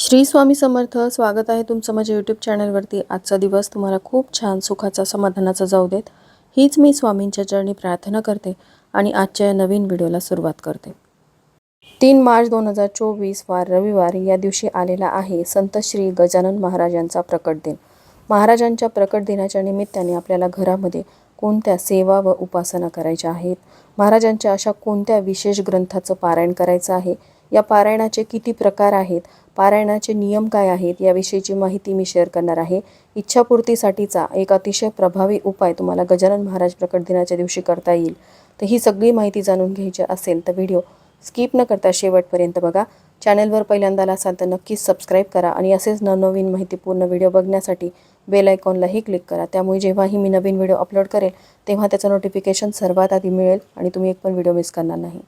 श्री स्वामी समर्थ स्वागत आहे तुमचं माझ्या यूट्यूब चॅनलवरती आजचा दिवस तुम्हाला खूप छान सुखाचा समाधानाचा जाऊ देत. हीच मी स्वामींच्या चरणी प्रार्थना करते आणि आजच्या या नवीन व्हिडिओला सुरुवात करते. तीन मार्च दोन हजार चोवीस वार रविवार या दिवशी आलेला आहे संत श्री गजानन महाराजांचा प्रकट दिन. महाराजांच्या प्रकट दिनाच्या निमित्ताने आपल्याला घरामध्ये कोणत्या सेवा व उपासना करायच्या आहेत? महाराजांच्या अशा कोणत्या विशेष ग्रंथाचं पारायण करायचं आहे? या पारायणाचे किती प्रकार आहेत? पारायणाचे नियम काय आहेत याविषयीची माहिती मी शेअर करणार आहे. इच्छापूर्तीसाठीचा एक अतिशय प्रभावी उपाय तुम्हाला गजानन महाराज प्रकट दिनाच्या दिवशी करता येईल. तर ही सगळी माहिती जाणून घ्यायची असेल तर व्हिडिओ स्किप न करता शेवटपर्यंत बघा. चॅनलवर पहिल्यांदा असाल तर नक्कीच सबस्क्राईब करा आणि असेच नवनवीन माहितीपूर्ण व्हिडिओ बघण्यासाठी बेल आयकॉनलाही क्लिक करा. त्यामुळे जेव्हाही मी नवीन व्हिडिओ अपलोड करेल तेव्हा त्याचं नोटिफिकेशन सर्वात आधी मिळेल आणि तुम्ही एक पण व्हिडिओ मिस करणार नाही.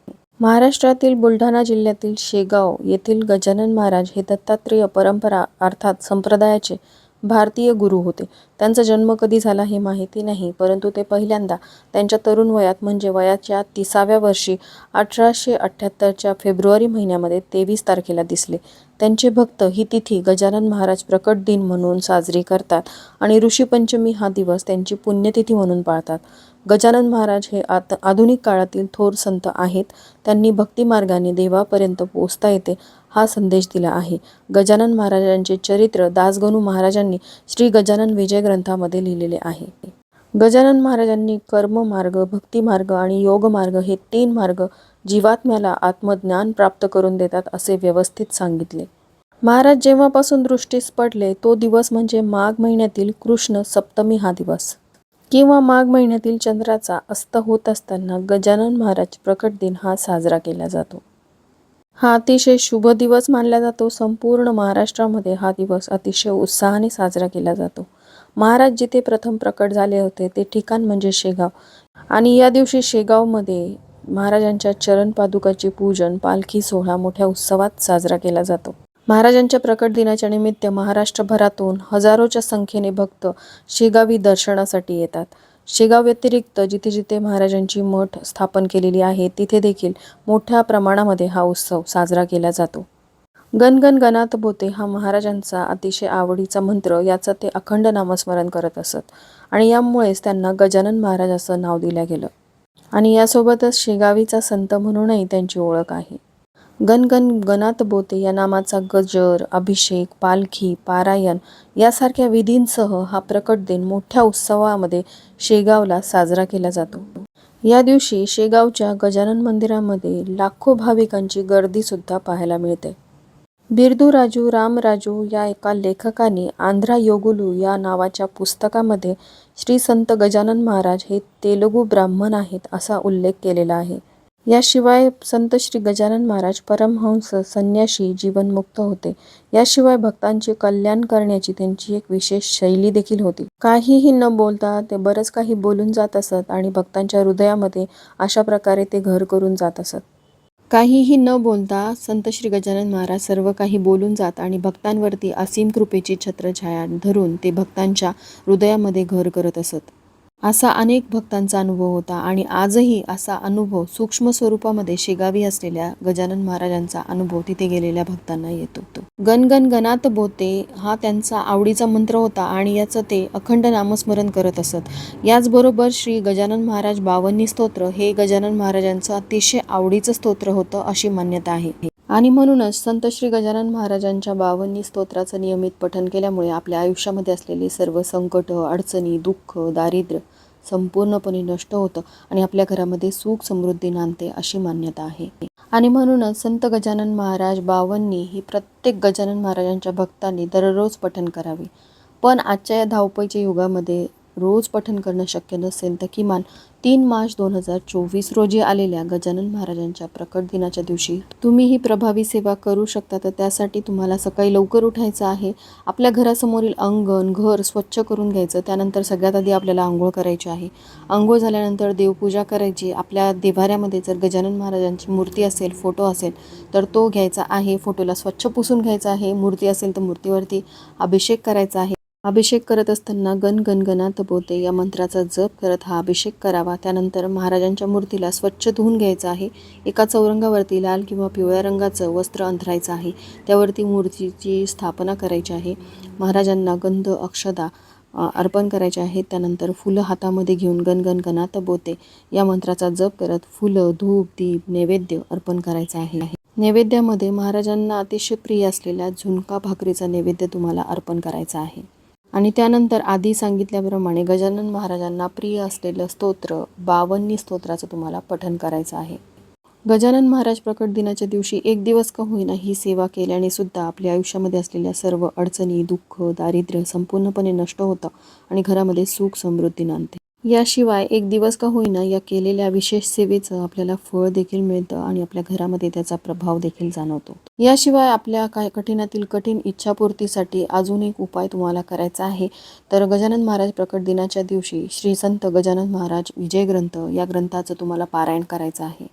महाराष्ट्रातील बुलढाणा जिल्ह्यातील शेगाव येथील गजानन महाराज हे दत्तात्रेय परंपरा अर्थात संप्रदायाचे भारतीय गुरु होते. त्यांचा जन्म कधी झाला हे माहिती नाही परंतु ते पहिल्यांदा त्यांच्या तरुण वयात म्हणजे वयाच्या तिसाव्या वर्षी अठराशे अठ्ठ्याहत्तरच्या फेब्रुवारी महिन्यामध्ये तेवीस तारखेला दिसले. त्यांचे भक्त ही तिथी गजानन महाराज प्रकट दिन म्हणून साजरी करतात आणि ऋषीपंचमी हा दिवस त्यांची पुण्यतिथी म्हणून पाळतात. गजानन महाराज हे आत आधुनिक काळातील थोर संत आहेत. त्यांनी भक्तिमार्गाने देवापर्यंत पोचता येते हा संदेश दिला आहे. गजानन महाराजांचे चरित्र दासगणू महाराजांनी श्री गजानन विजय ग्रंथामध्ये लिहिलेले आहे. गजानन महाराजांनी कर्ममार्ग भक्तिमार्ग आणि योगमार्ग हे तीन मार्ग जीवात्म्याला आत्मज्ञान प्राप्त करून देतात असे व्यवस्थित सांगितले. महाराज जेव्हापासून दृष्टीस पडले तो दिवस म्हणजे माघ महिन्यातील कृष्ण सप्तमी हा दिवस. किंवा माघ महिन्यातील चंद्राचा अस्त होत असताना गजानन महाराज प्रकट दिन हा साजरा केला जातो. हा अतिशय शुभ दिवस मानला जातो. संपूर्ण महाराष्ट्रामध्ये हा दिवस अतिशय उत्साहाने साजरा केला जातो. महाराज जिथे प्रथम प्रकट झाले होते ते ठिकाण म्हणजे शेगाव. आणि या दिवशी शेगावमध्ये महाराजांच्या चरण पादुकाचे पूजन पालखी सोहळा मोठ्या उत्सवात साजरा केला जातो. महाराजांच्या प्रकट दिनाच्या निमित्त महाराष्ट्रभरातून हजारोच्या संख्येने भक्त शेगावी दर्शनासाठी येतात. शेगाव व्यतिरिक्त जिथे जिथे महाराजांची मठ स्थापन केलेली आहे तिथे देखील मोठ्या प्रमाणामध्ये हा उत्सव साजरा केला जातो. गणगण गणात बोते हा महाराजांचा अतिशय आवडीचा मंत्र याचं ते अखंड नामस्मरण करत असत आणि यामुळेच त्यांना गजानन महाराज असं नाव दिलं गेलं. आणि यासोबतच शेगावीचा संत म्हणूनही त्यांची ओळख आहे. गणगण गणात बोते या नामाचा गजर अभिषेक पालखी पारायण यासारख्या विधींसह हा प्रकट दिन मोठ्या उत्सवामध्ये शेगावला साजरा केला जातो. या दिवशी शेगावच्या गजानन मंदिरामध्ये लाखो भाविकांची गर्दीसुद्धा पाहायला मिळते. बिरदू राजू रामराजू या एका लेखकाने आंध्रा योगुलू या नावाच्या पुस्तकामध्ये श्री संत गजानन महाराज हे तेलुगू ब्राह्मण आहेत असा उल्लेख केलेला आहे. याशिवाय संत श्री गजानन महाराज परमहंस संन्याशी जीवनमुक्त होते. याशिवाय भक्तांचे कल्याण करण्याची त्यांची एक विशेष शैली देखील होती. काहीही न बोलता ते बरंच काही बोलून जात असत आणि भक्तांच्या हृदयामध्ये अशा प्रकारे ते घर करून जात असत. काहीही न बोलता संत श्री गजानन महाराज सर्व काही बोलून जात आणि भक्तांवरती असीम कृपेची छत्रछाया धरून ते भक्तांच्या हृदयामध्ये घर करत असत. असा अनेक भक्तांचा अनुभव होता आणि आजही असा अनुभव सूक्ष्म स्वरूपामध्ये शेगावी असलेल्या गजानन महाराजांचा अनुभव तिथे गेलेल्या भक्तांना येतो गणगण गणात बोते हा त्यांचा आवडीचा मंत्र होता आणि याचं ते अखंड नामस्मरण करत असत. याचबरोबर श्री गजानन महाराज बावन्नी स्तोत्र हे गजानन महाराजांचं अतिशय आवडीचं स्तोत्र होतं अशी मान्यता आहे. आणि म्हणूनच संत श्री गजानन महाराजांच्या बावन्नी स्तोत्राचं नियमित पठन केल्यामुळे आपल्या आयुष्यामध्ये असलेली सर्व संकट अडचणी दुःख दारिद्र्य संपूर्णपणे नष्ट होतं आणि आपल्या घरामध्ये सुख समृद्धी नांदते अशी मान्यता आहे. आणि म्हणूनच संत गजानन महाराज बावन्नी ही प्रत्येक गजानन महाराजांच्या भक्तांनी दररोज पठन करावे. पण आजच्या या धावपळीच्या युगामध्ये रोज पठन करणं शक्य नसेल तर किमान तीन मार्च दोन हजार चोवीस रोजी आलेल्या गजानन महाराजांच्या प्रकट दिनाच्या दिवशी तुम्ही ही प्रभावी सेवा करू शकता. तर त्यासाठी तुम्हाला सकाळी लवकर उठायचं आहे. आपल्या घरासमोरील अंगण घर स्वच्छ करून घ्यायचं. त्यानंतर सगळ्यात आधी आपल्याला आंघोळ करायची आहे. आंघोळ झाल्यानंतर देवपूजा करायची. आपल्या देवाऱ्यामध्ये जर गजानन महाराजांची मूर्ती असेल फोटो असेल तर तो घ्यायचा आहे. फोटोला स्वच्छ पुसून घ्यायचा आहे. मूर्ती असेल तर मूर्तीवरती अभिषेक करायचा आहे. अभिषेक करत असताना गण गणगणात बोते. या मंत्राचा जप करत हा अभिषेक करावा. त्यानंतर महाराजांच्या मूर्तीला स्वच्छ धुवून घ्यायचं आहे. एका चौरंगावरती लाल किंवा पिवळ्या रंगाचं वस्त्र अंथरायचं आहे. त्यावरती मूर्तीची स्थापना करायची आहे. महाराजांना गंध अक्षदा अर्पण करायचे आहेत त्यानंतर फुलं हातामध्ये घेऊन गणगण गणात बोते. या मंत्राचा जप करत फुलं धूप दीप नैवेद्य अर्पण करायचं आहे. नैवेद्यामध्ये महाराजांना अतिशय प्रिय असलेल्या झुणका भाकरीचा नैवेद्य तुम्हाला अर्पण करायचा आहे. आणि त्यानंतर आधी सांगितल्याप्रमाणे गजानन महाराजांना प्रिय असलेलं स्तोत्र बावन्नी स्तोत्राचं तुम्हाला पठन करायचं आहे. गजानन महाराज प्रकट दिनाच्या दिवशी एक दिवस का होईना ही सेवा केल्याने सुद्धा आपल्या आयुष्यामध्ये असलेल्या सर्व अडचणी दुःख दारिद्र्य संपूर्णपणे नष्ट होतं आणि घरामध्ये सुख समृद्धी नांदते. याशिवाय एक दिवस का होईना या केलेल्या विशेष सेवेचं आपल्याला फळ देखील मिळतं आणि आपल्या घरामध्ये त्याचा प्रभाव देखील जाणवतो. याशिवाय आपल्या काय कठीणातील कठीण इच्छापूर्तीसाठी अजून एक उपाय तुम्हाला करायचा आहे तर गजानन महाराज प्रकट दिनाच्या दिवशी श्री संत गजानन महाराज विजय ग्रंथ या ग्रंथाचं तुम्हाला पारायण करायचं आहे.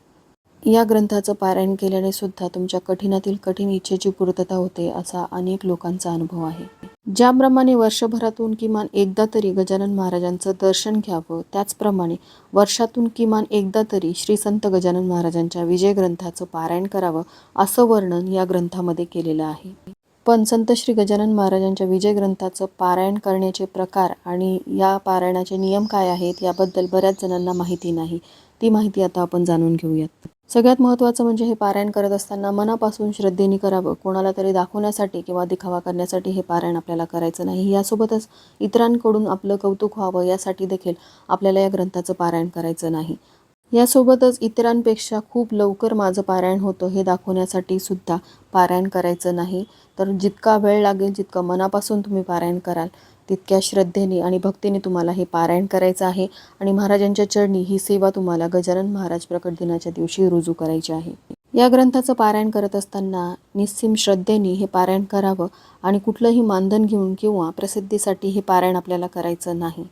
या ग्रंथाचं पारायण केल्याने सुद्धा तुमच्या कठीणातील कठीण इच्छेची पूर्तता होते असा अनेक लोकांचा अनुभव आहे. ज्याप्रमाणे वर्षभरातून किमान एकदा तरी गजानन महाराजांचं दर्शन घ्यावं त्याचप्रमाणे वर्षातून किमान एकदा तरी श्री संत गजानन महाराजांच्या विजय ग्रंथाचं पारायण करावं असं वर्णन या ग्रंथामध्ये केलेलं आहे. पण संत श्री गजानन महाराजांच्या विजय ग्रंथाचं पारायण करण्याचे प्रकार आणि या पारायणाचे नियम काय आहेत याबद्दल बऱ्याच जणांना माहिती नाही. ती माहिती आता आपण जाणून घेऊयात. सगळ्यात महत्त्वाचं म्हणजे हे पारायण करत असताना मनापासून श्रद्धेने करावं कोणाला तरी दाखवण्यासाठी किंवा दिखावा करण्यासाठी हे पारायण आपल्याला करायचं नाही. यासोबतच इतरांकडून आपलं कौतुक व्हावं यासाठी देखील आपल्याला या ग्रंथाचं पारायण करायचं नाही. यासोबतच इतरांपेक्षा खूप लवकर माझं पारायण होतं हे दाखवण्यासाठी सुद्धा पारायण करायचं नाही. तर जितका वेळ लागेल जितकं मनापासून तुम्ही पारायण कराल तितक्या श्रद्धेने आणि भक्तीने तुम्हाला हे पारायण करायचं आहे. आणि महाराजांच्या चरणी ही सेवा तुम्हाला गजानन महाराज प्रकट दिनाच्या दिवशी रुजू करायची आहे. या ग्रंथाचं पारायण करत असताना निस्सीम श्रद्धेने हे पारायण करावं आणि कुठलंही मानधन घेऊन किंवा प्रसिद्धीसाठी हे पारायण आपल्याला करायचं नाही.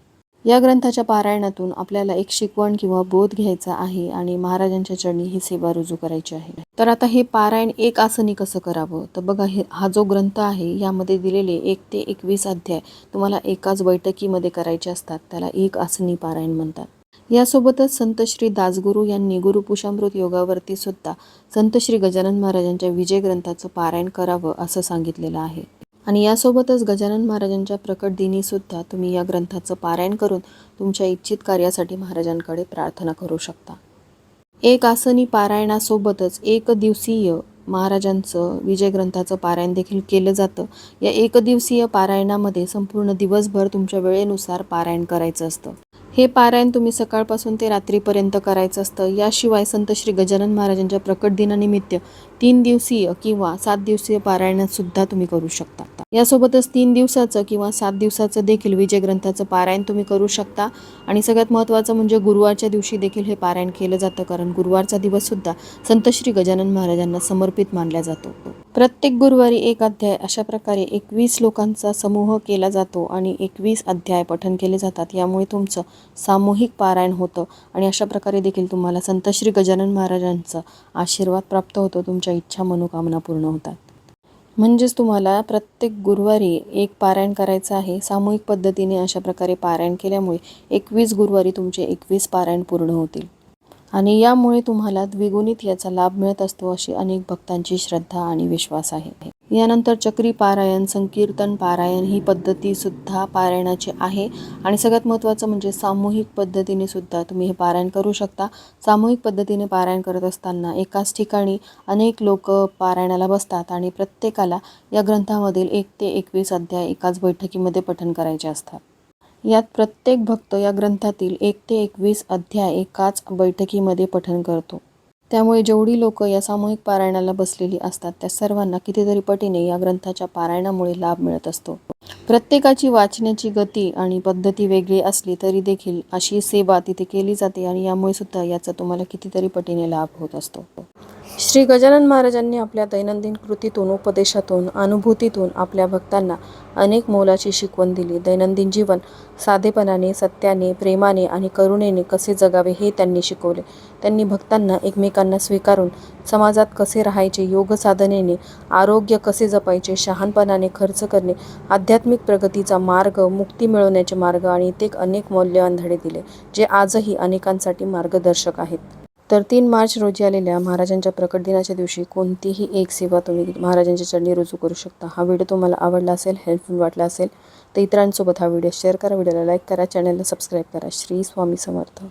या ग्रंथाच्या पारायणातून आपल्याला एक शिकवण किंवा बोध घ्यायचा आहे आणि महाराजांच्या चरणी ही सेवा रुजू करायची आहे. तर आता हे पारायण एक आसनी कसं करावं? तर बघा हे हा जो ग्रंथ आहे यामध्ये दिलेले एक ते एकवीस अध्याय तुम्हाला एकाच बैठकीमध्ये करायचे असतात. त्याला एक आसनी पारायण म्हणतात. यासोबतच संत श्री दासगुरू यांनी गुरुपुषामृत योगावरती सुद्धा संत श्री गजानन महाराजांच्या विजय ग्रंथाचं पारायण करावं असं सांगितलेलं आहे. आणि यासोबतच गजानन महाराजांच्या प्रकट दिनीसुद्धा तुम्ही या ग्रंथाचं पारायण करून तुमच्या इच्छित कार्यासाठी महाराजांकडे प्रार्थना करू शकता. एक आसनी पारायणासोबतच एक दिवसीय महाराजांचं विजय ग्रंथाचं पारायण देखील केलं जातं. या एकदिवसीय पारायणामध्ये संपूर्ण दिवसभर तुमच्या वेळेनुसार पारायण करायचं असतं. हे पारायण तुम्ही सकाळपासून ते रात्रीपर्यंत करायचं असतं. याशिवाय संत श्री गजानन महाराजांच्या प्रकट दिनानिमित्त तीन दिवसीय किंवा सात दिवसीय पारायणसुद्धा तुम्ही करू शकता. यासोबतच तीन दिवसाचं किंवा सात दिवसाचं देखील विजय ग्रंथाचं पारायण तुम्ही करू शकता. आणि सगळ्यात महत्त्वाचं म्हणजे गुरुवारच्या दिवशी देखील हे पारायण केलं जातं कारण गुरुवारचा दिवससुद्धा संत श्री गजानन महाराजांना समर्पित मानला जातो. प्रत्येक गुरुवारी एक अध्याय अशा प्रकारे एकवीस लोकांचा समूह केला जातो आणि एकवीस अध्याय पठन केले जातात. यामुळे तुमचं सामूहिक पारायण होतं. आणि अशा प्रकारे देखील तुम्हाला संत श्री गजानन महाराजांचा आशीर्वाद प्राप्त होतो. तुमच्या इच्छा मनोकामना पूर्ण होतात. म्हणजेच तुम्हाला प्रत्येक गुरुवारी एक पारायण करायचं आहे. सामूहिक पद्धतीने अशा प्रकारे पारायण केल्यामुळे एकवीस गुरुवारी तुमचे एकवीस पारायण पूर्ण होतील. आणि यामुळे तुम्हाला द्विगुणित याचा लाभ मिळत असतो अशी अनेक भक्तांची श्रद्धा आणि विश्वास आहे. यानंतर चक्री पारायण संकीर्तन पारायण ही पद्धती सुद्धा पारायणाची आहे. आणि सगळ्यात महत्त्वाचं म्हणजे सामूहिक पद्धतीने सुद्धा तुम्ही हे पारायण करू शकता. सामूहिक पद्धतीने पारायण करत असताना एकाच ठिकाणी अनेक लोक पारायणाला बसतात आणि प्रत्येकाला या ग्रंथामधील एक ते एकवीस अध्याय एकाच बैठकीमध्ये पठण करायचे असतात. यात प्रत्येक भक्त या ग्रंथातील एक ते एकवीस अध्याय एकाच बैठकीमध्ये पठण करतो. त्यामुळे जेवढी लोक या सामूहिक पारायणाला बसलेली असतात त्या सर्वांना कितीतरी पटीने या ग्रंथाच्या पारायणामुळे लाभ मिळत असतो. प्रत्येकाची वाचण्याची गती आणि पद्धती वेगळी असली तरी देखील अशी सेवा तिथे केली जाते आणि यामुळे सुद्धा याचा तुम्हाला कितीतरी पटीने लाभ होत असतो. श्री गजानन महाराजांनी आपल्या दैनंदिन कृतीतून उपदेशातून अनुभूतीतून आपल्या भक्तांना अनेक मोलाची शिकवण दिली. दैनंदिन जीवन साधेपणाने सत्याने प्रेमाने आणि करुणेने कसे जगावे हे त्यांनी शिकवले. त्यांनी भक्तांना एकमेक एकमेकांना स्वीकारून समाजात कसे राहायचे योग साधनेने आरोग्य कसे जपायचे शहाणपणाने खर्च करणे आध्यात्मिक प्रगतीचा मार्ग मुक्ती मिळवण्याचे मार्ग आणि ते अनेक मौल्यवान धडे दिले जे आजही अनेकांसाठी मार्गदर्शक आहेत. तर तीन मार्च रोजी आलेल्या महाराजांच्या प्रकट दिनाच्या दिवशी कोणतीही एक सेवा तुम्ही महाराजांच्या चरणी रुजू करू शकता. हा व्हिडिओ तुम्हाला आवडला असेल हेल्पफुल वाटला असेल तर इतरांसोबत हा व्हिडिओ शेअर करा. व्हिडिओला लाईक करा. चॅनलला सबस्क्राईब करा. श्री स्वामी समर्थ.